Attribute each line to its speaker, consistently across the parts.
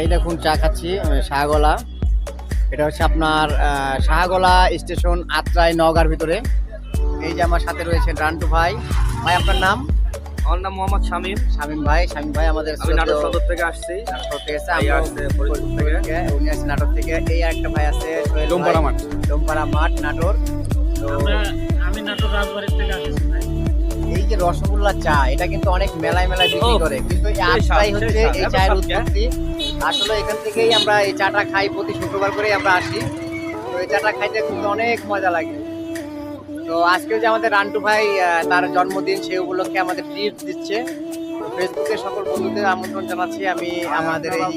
Speaker 1: এই দেখুন চা খাচ্ছি শাহগলা। এটা হচ্ছে আপনার আহ, শাহগলা স্টেশন আত্রাই নওগাঁর ভিতরে। এই যে আমার সাথে রয়েছে রান্টু ভাই। ভাই আপনার নাম?
Speaker 2: আমার নাম মোহাম্মদ শামীম।
Speaker 1: শামীম ভাই শামীম ভাই আমাদের
Speaker 2: সদর থেকে আসছি।
Speaker 1: নাটোর থেকে উনি আছে এই একটা ভাই আছে
Speaker 2: ডোমপাড়া মাঠ।
Speaker 1: ডোমপাড়া মাঠ নাটোর। তো
Speaker 3: আমি নাটোর রাজবাড়ির থেকে আসছি
Speaker 1: এই যে রসগোল্লা চা এটা কিন্তু অনেক মেলায় মেলায় বিক্রি করে। কিন্তু এই হচ্ছে এই চায়ের উৎপত্তি। আসলে এখান থেকেই আমরা এই চাটা খাই প্রতি শুক্রবার করেই আমরা আসি। তো এই চাটা খাইতে কিন্তু অনেক মজা লাগে। তো আজকে যে আমাদের রান্টু ভাই তার জন্মদিন সেই উপলক্ষে আমাদের ট্রিট দিচ্ছে। ফেসবুকে সকল বন্ধুদের আমন্ত্রণ জানাচ্ছি। আমি আমাদের এই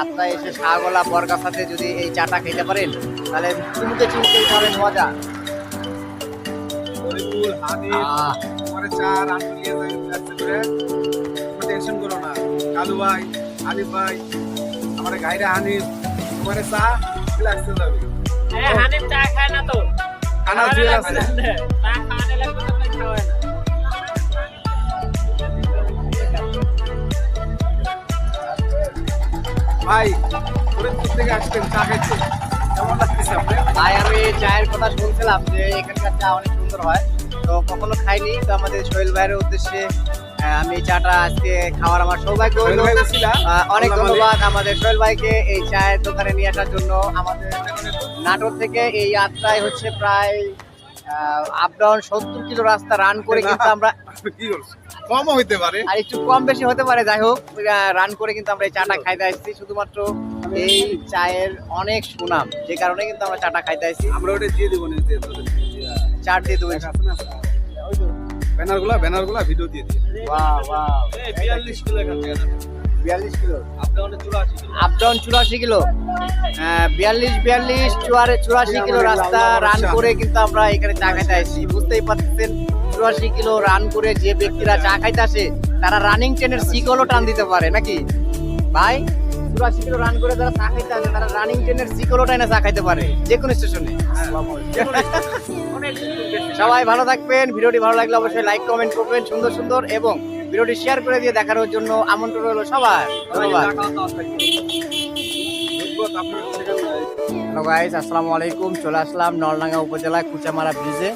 Speaker 1: আত্মায় এসে শাহগোলা বরগাছাতে যদি এই চাটা খেতে পারেন তাহলে চিনতে চিনতে পারেন মজা।
Speaker 4: টেনশন করো। না। কালু ভাই আলিফ ভাই আমার গাইরে হানিফ তোমার চা লাগতে যাবে।
Speaker 3: হানিফ চা খায় না তো। খাওয়ানো
Speaker 4: আছে
Speaker 3: চা খাওয়ানো লাগবে না, খাওয়ায় না।
Speaker 4: ভাই ফরিদপুর থেকে আসতেন চা খাইতে। কেমন লাগতেছে আপনি
Speaker 1: ভাই আমি চায়ের কথা শুনছিলাম যে এখানকার চা অনেক সুন্দর হয়। তো কখনো খাইনি তো আমাদের সোহেল ভাইয়ের উদ্দেশ্যে আমি এই চাটা আজকে খাওয়ার আমার সৌভাগ্য হলো। আহ, অনেক ধন্যবাদ আমাদের সোহেল ভাইকে এই চায়ের দোকানে নিয়ে আসার জন্য। আমাদের নাটোর থেকে এই যাত্রায় হচ্ছে প্রায় আপ ডাউন সত্তর কিলো রাস্তা রান করে কিন্তু আমরা
Speaker 4: আপনি কি করছেন কমও হইতে পারে।
Speaker 1: আর একটু কম বেশি হতে পারে যাই হোক রান করে কিন্তু আমরা এই চাটা খাইতে আসছি। শুধুমাত্র এই চায়ের অনেক সুনাম যে কারণে কিন্তু আমরা চাটা খাইতে আসছি।
Speaker 4: আমরা ওটা দিয়ে দেবো
Speaker 1: চার দিয়ে দেবো।
Speaker 4: ব্যানারগুলা ব্যানার ভিডিও দিয়ে দিয়ে
Speaker 1: বাহ বাহ।
Speaker 2: এই 42 কিলো এখান থেকে।
Speaker 1: বিয়াল্লিশ কিলো?
Speaker 2: আপনি অনেক চুরাশি কিলো।
Speaker 1: আপ ডাউন চুরাশি কিলো? বিয়াল্লিশ বিয়াল্লিশ চুয়ারে চুরাশি কিলো রাস্তা রান করে কিন্তু আমরা এখানে চা খাইতে আসছি। বুঝতেই পারতেছেন চুরাশি কিলো রান করে যে ব্যক্তিরা চা খাইতে আসে তারা রানিং ট্রেনের সিকলও টান দিতে পারে নাকি? ভাই চুরাশি কিলো রান করে যারা চা খাইতে আসে তারা রানিং ট্রেনের সিকলও টাইনে চা খাইতে পারে যে কোনো স্টেশনে। সবাই ভালো থাকবেন। ভিডিওটি ভালো লাগলে অবশ্যই লাইক কমেন্ট করবেন সুন্দর সুন্দর এবং ভিডিওটি শেয়ার করে দিয়ে দেখানোর জন্য আমন্ত্রণ রইল সবার। ধন্যবাদ। আসসালামু আলাইকুম। চলে আসলাম নলডাঙ্গা উপজেলা কুচামারা ব্রিজে।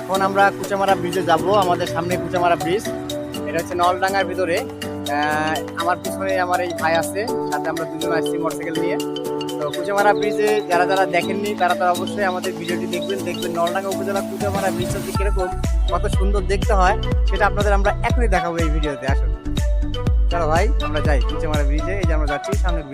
Speaker 1: এখন আমরা কুচামারা ব্রিজে যাব, আমাদের সামনে কুচামারা ব্রিজ। এটা হচ্ছে নলডাঙ্গার ভিতরে। আমার পিছনে আমার এই ভাই আছে, সাথে আমরা দুজন আসছি মোটরসাইকেল নিয়ে। তো কুচামারা ব্রিজে যারা যারা দেখেননি, তারা তারা অবশ্যই আমাদের ভিডিওটি দেখবেন। দেখবেন নলডাঙ্গা উপজেলা কুচামারা ব্রিজটা হচ্ছে কীরকম, কত সুন্দর দেখতে হয়, সেটা আপনাদের আমরা এখনই দেখাবো এই ভিডিওতে, আসুন। চলো ভাই, আমরা যাই কুচামারা ব্রিজে এই যে আমরা যাচ্ছি, সামনের ব্রিজ